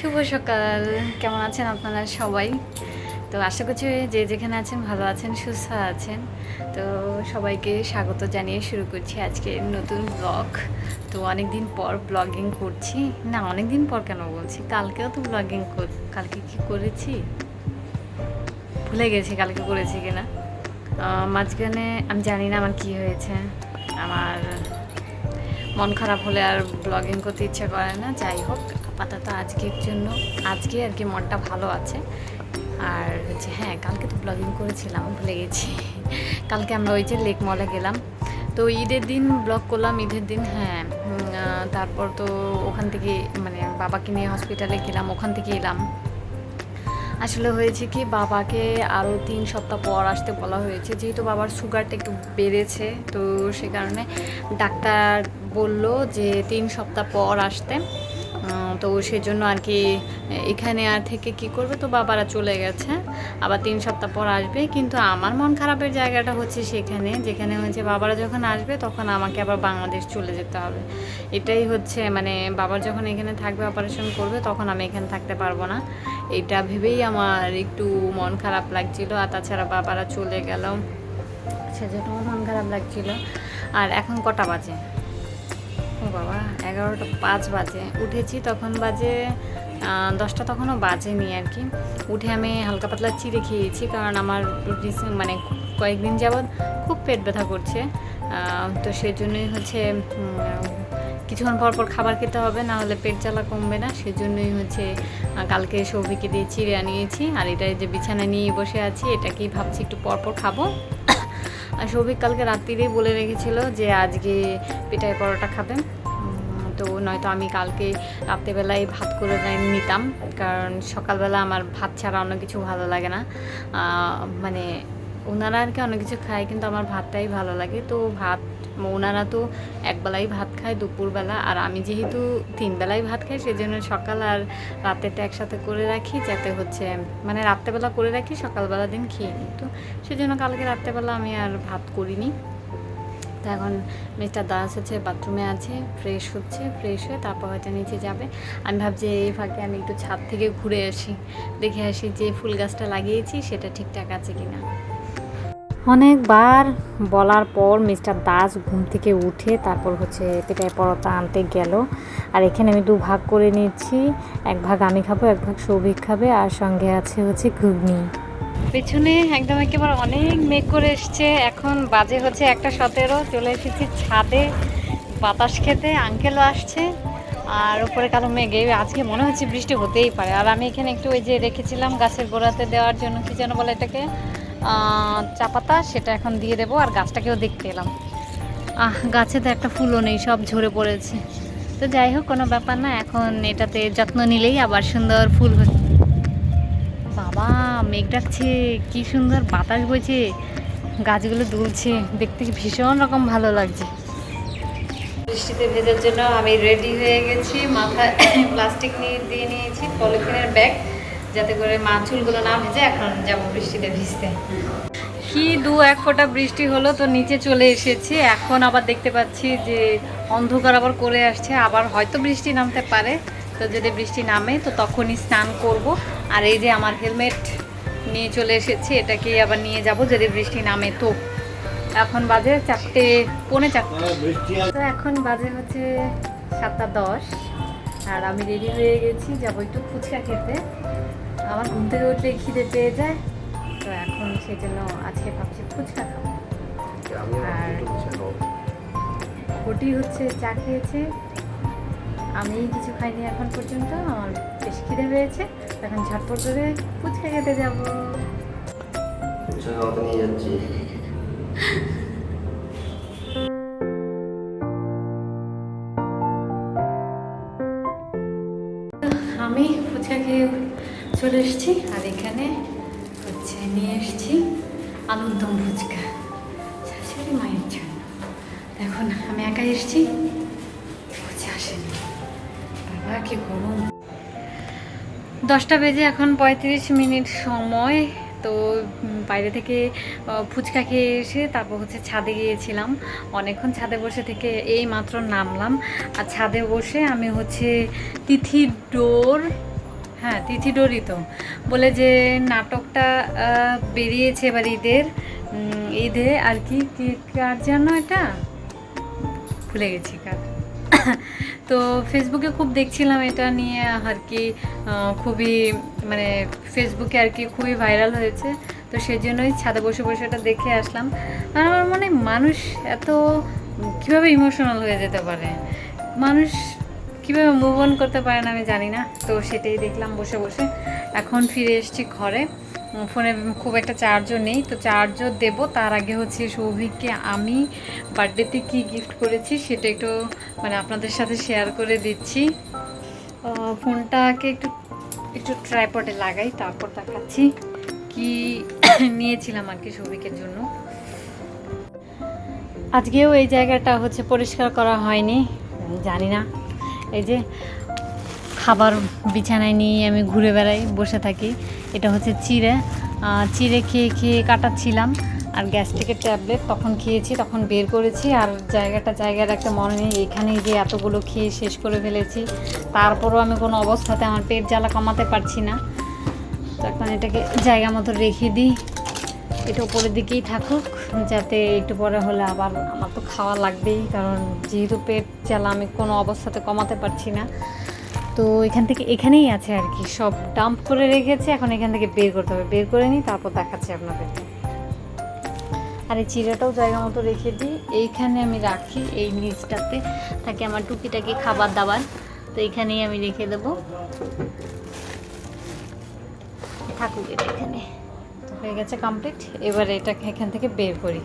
শুভ সকাল। কেমন আছেন আপনারা সবাই? তো আশা করছি যে যেখানে আছেন ভালো আছেন, সুস্থ আছেন। তো সবাইকে স্বাগত জানিয়ে শুরু করছি আজকে নতুন ব্লগ তো অনেক দিন পর ব্লগিং করছি। না অনেক দিন পর কেন বলছি? কালকেও তো ব্লগিং কালকে কি করেছি? ভুলে গেছি কালকে করেছি কিনা। মাঝখানে, আমি জানি না আমার কি হয়েছে। আমার মন খারাপ হলে আর ব্লগিং করতে ইচ্ছা করে না। যাই হোক আপাতত আজকের জন্য। আজকে আর কি মনটা ভালো আছে। আর হচ্ছে হ্যাঁ কালকে তো ব্লগিং করেছিলাম, ভুলে গেছি। কালকে আমরা ওই যে লেক মলে গেলাম। তো ঈদের দিন ব্লগ করলাম, ঈদের দিন হ্যাঁ তারপর তো ওখান থেকে মানে বাবাকে নিয়ে হসপিটালে গেলাম, ওখান থেকে এলাম। আসলে হয়েছে কি, বাবাকে আরও তিন সপ্তাহ পর আসতে বলা হয়েছে। যেহেতু বাবার সুগারটা একটু বেড়েছে, তো সে কারণে ডাক্তার বলল যে তিন সপ্তাহ পর আসতে। তো সেজন্য আর কি এখানে আর থেকে কি করবে? তো বাবারা চলে গেছে। আবার তিন সপ্তাহ পর আসবে। কিন্তু আমার মন খারাপের জায়গাটা হচ্ছে সেখানে, যেখানে হচ্ছে বাবারা যখন আসবে, তখন আমাকে আবার বাংলাদেশ চলে যেতে হবে। এটাই হচ্ছে মানে বাবার যখন এখানে থাকবে অপারেশন করবে, তখন আমি এখানে থাকতে পারব না। এটা ভেবেই আমার একটু মন খারাপ লাগছিল। আর তাছাড়া বাবারা চলে গেল। সেজন্য মন খারাপ লাগছিল। আর এখন কটা বাজে? বাবা এগারোটা পাঁচ বাজে। উঠেছি তখন বাজে দশটা তখনও বাজেনি আর কি। উঠে আমি হালকা পাতলা চিড়ে খেয়েছি কারণ আমার মানে কয়েকদিন যাবৎ খুব পেট ব্যথা করছে। তো সেজন্যই হচ্ছে কিছুক্ষণ পর পর খাবার খেতে হবে না হলে পেট জ্বালা কমবে না। সেজন্যই হচ্ছে কালকে সৌভিকে দিয়ে চিড়ে আনিয়েছি। আর এটা যে বিছানায় নিয়ে বসে আছি এটাকেই ভাবছি একটু পর পর খাব। আর সৌভিক কালকে রাত্রিরেই বলে রেখেছিল যে আজকে পেটাই পরোটা খাবে। উম, তো নয়তো আমি কালকে রাত্রেবেলায় ভাত করে নিতাম। কারণ সকালবেলা আমার ভাত ছাড়া অন্য কিছু ভালো লাগে না। মানে ওনারা আর কি অনেক কিছু খায়, কিন্তু আমার ভাতটাই ভালো লাগে। তো ভাত ওনারা তো একবেলাই ভাত খায় দুপুরবেলা। আর আমি যেহেতু তিনবেলাই ভাত খাই সেই জন্য সকাল আর রাতেরটা একসাথে করে রাখি, যাতে হচ্ছে মানে রাত্রেবেলা করে রাখি, সকালবেলা দিন খেয়ে নিই। তো সেজন্য কালকে রাত্রেবেলা আমি আর ভাত করিনি। তো এখন মিস্টার দাস হচ্ছে বাথরুমে আছে ফ্রেশ হচ্ছে ফ্রেশ হয়ে তারপর হয়তো নিচে যাবে। আমি ভাবছি এই ফাঁকে আমি একটু ছাদ থেকে ঘুরে আসি, দেখে আসি যে ফুল গাছটা লাগিয়েছি, সেটা ঠিকঠাক আছে কি না অনেকবার বলার পর মিস্টার দাস ঘুম থেকে উঠে তারপর হচ্ছে পেটায় পরোটা আনতে গেল। আর এখানে আমি দু ভাগ করে নিচ্ছি, এক ভাগ আমি খাব, এক ভাগ সৌভিক খাবে, আর সঙ্গে আছে হচ্ছে ঘুগনি। পেছনে একদম একেবারে অনেক মেঘ করে এসছে। এখন বাজে হচ্ছে একটা সতেরো, চলে এসেছি ছাদে, বাতাস খেতে, আঙ্কেলও আসছে। আর উপরে কালো মেঘে, আজকে মনে হচ্ছে বৃষ্টি হতেই পারে। আর আমি এখানে একটু ওই যে রেখেছিলাম গাছের গোড়াতে দেওয়ার জন্য, কি যেন বলে এটাকে? চা পাতা, সেটা এখন দিয়ে দেবো আর গাছটাকেও দেখতে এলাম। আহ, গাছে তো একটা ফুলও নেই, সব ঝরে পড়েছে। তো যাই হোক, কোনো ব্যাপার না, এখন এটাতে যত্ন নিলেই আবার সুন্দর ফুল হচ্ছে। বাবা, মেঘ ডাকছে, কি সুন্দর বাতাস বইছে। গাছগুলো দুলছে, দেখতে ভীষণ রকম ভালো লাগছে। বৃষ্টিতে ভেজার জন্য আমি রেডি হয়ে গেছি মাথায় প্লাস্টিক নিয়ে, দিয়ে নিয়েছি পলিথিনের ব্যাগ যাতে করে মা চুলগুলো না ভেজে এখন যাব বৃষ্টিতে ভিজতে। কি দু এক ফোঁটা বৃষ্টি হলো তো নিচে চলে এসেছি, এখন আবার দেখতে পাচ্ছি যে অন্ধকার আবার করে আসছে, আবার হয়তো বৃষ্টি নামতে পারে। তো যদি বৃষ্টি নামে তো তখনই স্নান করব। আর এই যে আমার হেলমেট নিয়ে চলে এসেছি এটাকেই আবার নিয়ে যাব যদি বৃষ্টি নামে তো। এখন বাজে চারটে পৌনে চারটে তো এখন বাজে হচ্ছে সাতটা দশ। আর আমি রেডি হয়ে গেছি যাব একটু ফুচকা খেতে। আমার ঘুম থেকে উঠলে খিদে পেয়ে যায় তো এখন সেই জন্য আজকে ভাবছি ফুচকা খাব। আর ঘটি হচ্ছে চা খেয়েছে আমি কিছু খাইনি এখন পর্যন্ত আমার বেশ খিদে পেয়েছে এখন ঝটপট করে ফুচকা খেতে যাব। নিয়ে যাচ্ছি। আমি ফুচকা খেয়ে চলে এসেছি আর এখানে হচ্ছে নিয়ে এসেছি আলুর দম ফুচকা। শাশুড়ি মায়ের জন্য। এখন আমি একা এসেছি ফুচকা আসেনি। দশটা বেজে এখন পঁয়ত্রিশ মিনিট সময়। তো বাইরে থেকে ফুচকা খেয়ে এসে তারপর হচ্ছে ছাদে গিয়েছিলাম। অনেকক্ষণ ছাদে বসে থেকে এই মাত্র নামলাম। আর ছাদে বসে আমি হচ্ছে তিথি ডোর হ্যাঁ তিথি ডোরই তো, বলে যে নাটকটা বেরিয়েছে এবার ঈদের। ঈদে আর কি কি, কার যেন এটা? ভুলে গেছি, কার? তো ফেসবুকে খুব দেখছিলাম এটা নিয়ে, আর কি খুবই মানে ফেসবুকে আর কি খুবই ভাইরাল হয়েছে। তো সেই জন্যই ছাদে বসে বসে এটা দেখে আসলাম। আর আমার মনে মানুষ এত কীভাবে ইমোশনাল হয়ে যেতে পারে? মানুষ কীভাবে মুভ অন করতে পারে না আমি জানি না। তো সেটাই দেখলাম বসে বসে। এখন ফিরে এসেছি ঘরে। ফোনে খুব একটা চার্জও নেই, তো চার্জও দেব। তার আগে হচ্ছে সৌভিককে আমি বার্থডেতে কি গিফট করেছি সেটা একটু মানে আপনাদের সাথে শেয়ার করে দিচ্ছি। ফোনটাকে একটু একটু ট্রাইপটে লাগাই, তারপর দেখাচ্ছি কি নিয়েছিলাম আর কি সৌভিকের জন্য। আজকেও এই জায়গাটা হচ্ছে পরিষ্কার করা হয়নি জানি না। এই যে খাবার বিছানায় নিয়ে আমি ঘুরে বেড়াই, বসে থাকি। এটা হচ্ছে চিড়ে। চিড়ে খেয়ে খেয়ে কাটাচ্ছিলাম আর গ্যাস্ট্রিকের ট্যাবলেট তখন খেয়েছি, তখন বের করেছি আর জায়গাটা জায়গার একটা মনে নেই। এখানেই যে এতগুলো খেয়ে শেষ করে ফেলেছি, তারপরও আমি কোনো অবস্থাতে আমার পেট জ্বালা কমাতে পারছি না। তখন এটাকে জায়গা মতো রেখে দিই। এটা উপরের দিকেই থাকুক, যাতে একটু পরে হলে আবার আমার তো খাওয়া লাগবেই, কারণ যেহেতু পেট জ্বালা, আমি কোনো অবস্থাতে কমাতে পারছি না। তো এখান থেকে এখানেই আছে আর কি। সব ডাম্প করে রেখেছে, এখন এখান থেকে বের করতে হবে। বের করে নিই তারপর দেখাচ্ছি আপনাদেরকে। আর এই চিড়াটাও জায়গা মতো রেখে দিই। এইখানে আমি রাখি এই নিচটাতে। থাকে আমার টুকিটাকি খাবার দাবার। তো এইখানেই আমি রেখে দেবো। থাকুক এটা এখানে। হয়ে গেছে কমপ্লিট এবার এটাকে এখান থেকে বের করি।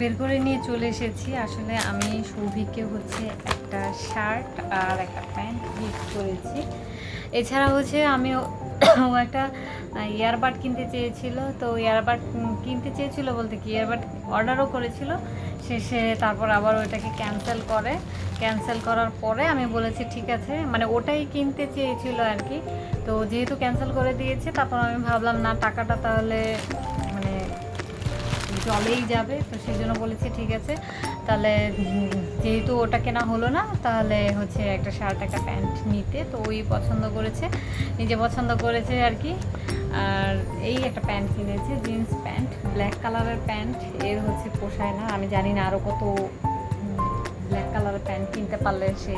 বের করে নিয়ে চলে এসেছি। আসলে আমি সৌভিককে হচ্ছে একটা শার্ট আর একটা প্যান্ট গিফট করেছি। এছাড়া হচ্ছে আমি ও একটা ইয়ারবাড কিনতে চেয়েছিল। তো ইয়ারবাড কিনতে চেয়েছিল বলতে কি ইয়ারবাড অর্ডারও করেছিল। শেষে তারপর আবার ওইটাকে ক্যান্সেল করে। ক্যান্সেল করার পরে আমি বলেছি, ঠিক আছে। মানে ওটাই কিনতে চেয়েছিল আর কি। তো যেহেতু ক্যান্সেল করে দিয়েছে, তারপর আমি ভাবলাম, না, টাকাটা তাহলে মানে জলেই যাবে। তো সেই জন্য বলেছি, ঠিক আছে। তাহলে, যেহেতু ওটা কেনা হলো না, তাহলে হচ্ছে একটা শার্ট, একটা প্যান্ট নিতে, তো ওই পছন্দ করেছে, নিজে পছন্দ করেছে আর কি। আর এই একটা প্যান্ট কিনেছে, জিন্স প্যান্ট, ব্ল্যাক কালারের প্যান্ট, এর হচ্ছে পোষায় না, আমি জানি না আরও কত ব্ল্যাক কালারের প্যান্ট কিনতে পারলে সে,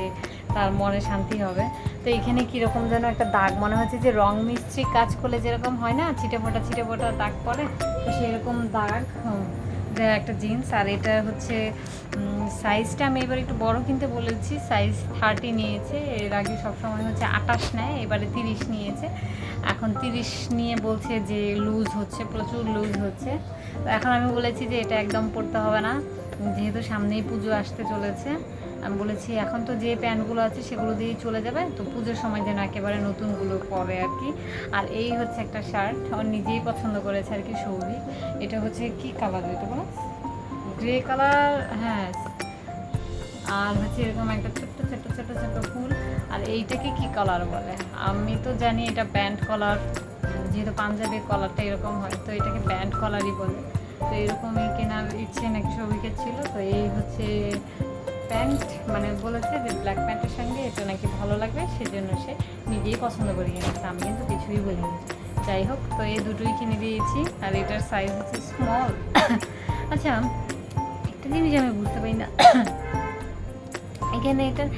তার মনে শান্তি হবে। তো এখানে কীরকম যেন একটা দাগ, মনে হচ্ছে যে রং মিস্ত্রি কাজ করলে যেরকম হয় না ছিটে ফোটা ছিটে ফোটা দাগ পড়ে, তো সেরকম দাগ একটা জিন্স, আর এটা হচ্ছে সাইজটা আমি এবার একটু বড় কিনতে বলেছি সাইজ থার্টি নিয়েছে, এর আগে সবসময় হচ্ছে আটাশ নেয়, এবারে তিরিশ নিয়েছে। এখন তিরিশ নিয়ে বলছে যে লুজ হচ্ছে, প্রচুর লুজ হচ্ছে। তো এখন আমি বলেছি যে এটা একদম পড়তে হবে না, যেহেতু সামনেই পুজো আসতে চলেছে। আমি বলেছি, এখন তো যে প্যান্টগুলো আছে সেগুলো দিয়েই চলে যাবে, তো পুজোর সময় যেন একেবারে নতুনগুলো পরে আর কি। আর এই হচ্ছে একটা শার্ট আমার নিজেই পছন্দ করেছে আর কি সৌভিক। এটা হচ্ছে কি কালার এটা বলো? গ্রে কালার হ্যাঁ। আর হচ্ছে এরকম একটা ছোট্ট ছোট্ট ছোট্ট ছোট্ট ফুল। আর এইটাকে কি কালার বলে? আমি তো জানি এটা ব্যান্ড কলার যেহেতু পাঞ্জাবের কলারটা এরকম হয়, তো এটাকে ব্যান্ড কলারই বলে। তো এরকমই কেনার ইচ্ছে নাকি সবিকের ছিল, তো এই হচ্ছে প্যান্ট মানে বলেছে যে ব্ল্যাক প্যান্টের সঙ্গে এটা নাকি ভালো লাগবে, সেজন্য সে নিজেই পছন্দ করে কিনেছে। আমি কিন্তু কিছুই বলিনি। যাই হোক, তো এই দুটোই কিনে দিয়েছি, আর এটার সাইজ হচ্ছে স্মল আচ্ছা একটা জিনিস আমি বুঝতে পারি না। এখানে এটার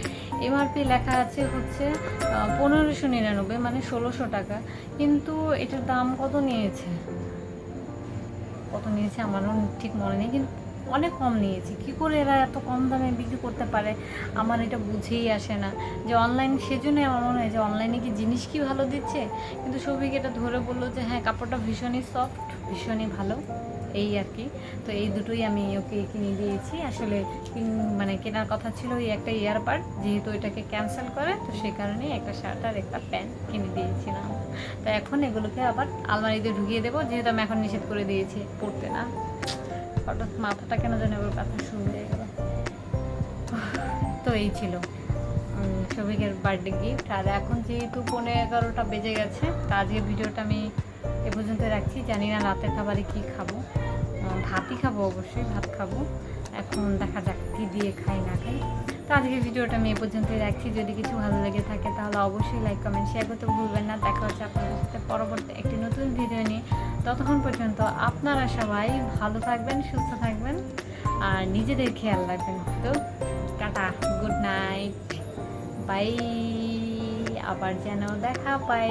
এমআরপি লেখা আছে হচ্ছে পনেরোশো নিরানব্বই মানে ষোলোশো টাকা। কিন্তু এটার দাম কত নিয়েছে? কত নিয়েছে আমারও ঠিক মনে নেই, কিন্তু অনেক কম নিয়েছি। কি করে এরা এত কম দামে বিক্রি করতে পারে? আমার এটা বুঝেই আসে না। যে অনলাইন সেজন্যই আমার মনে হয় যে অনলাইনে কি জিনিস কি ভালো দিচ্ছে? কিন্তু সবিক এটা ধরে বলল যে হ্যাঁ কাপড়টা ভীষণই সফট ভীষণই ভালো। এই আর কি। তো এই দুটোই আমি ওকে কিনে দিয়েছি। আসলে মানে কেনার কথা ছিল ওই একটা ইয়ারবাড যেহেতু এটাকে ক্যান্সেল করে, তো সেই কারণে একটা শার্ট আর একটা প্যান্ট কিনে দিয়েছিলাম। তো এখন এগুলোকে আবার আলমারিতে ঢুকিয়ে দেবো, যেহেতু আমি এখন নিষেধ করে দিয়েছি, পড়তে না। হঠাৎ মাথাটা কেন যেন এবার ব্যথা শুরু হয়ে গেল। তো এই ছিল। উম, সৌভিকের বার্থডে গিফট আর এখন যেহেতু পনেরো এগারোটা বেজে গেছে তো আজকে ভিডিওটা আমি এ পর্যন্ত রাখছি। জানি না রাতের খাবারে কী খাব। ভাতই খাব অবশ্যই ভাত খাব। এখন দেখা যাক কী দিয়ে খাই না খাই। তো আজকের ভিডিওটা আমি এ পর্যন্তই রাখছি। যদি কিছু ভালো লেগে থাকে তাহলে অবশ্যই লাইক কমেন্ট শেয়ার করতে ভুলবেন না। দেখা হচ্ছে আপনাদের সাথে পরবর্তী একটি নতুন ভিডিও নিয়ে। ততক্ষণ পর্যন্ত আপনারা সবাই ভালো থাকবেন, সুস্থ থাকবেন, আর নিজেদের খেয়াল রাখবেন তো টাটা, গুড নাইট, বাই। আবার যেন দেখা পাই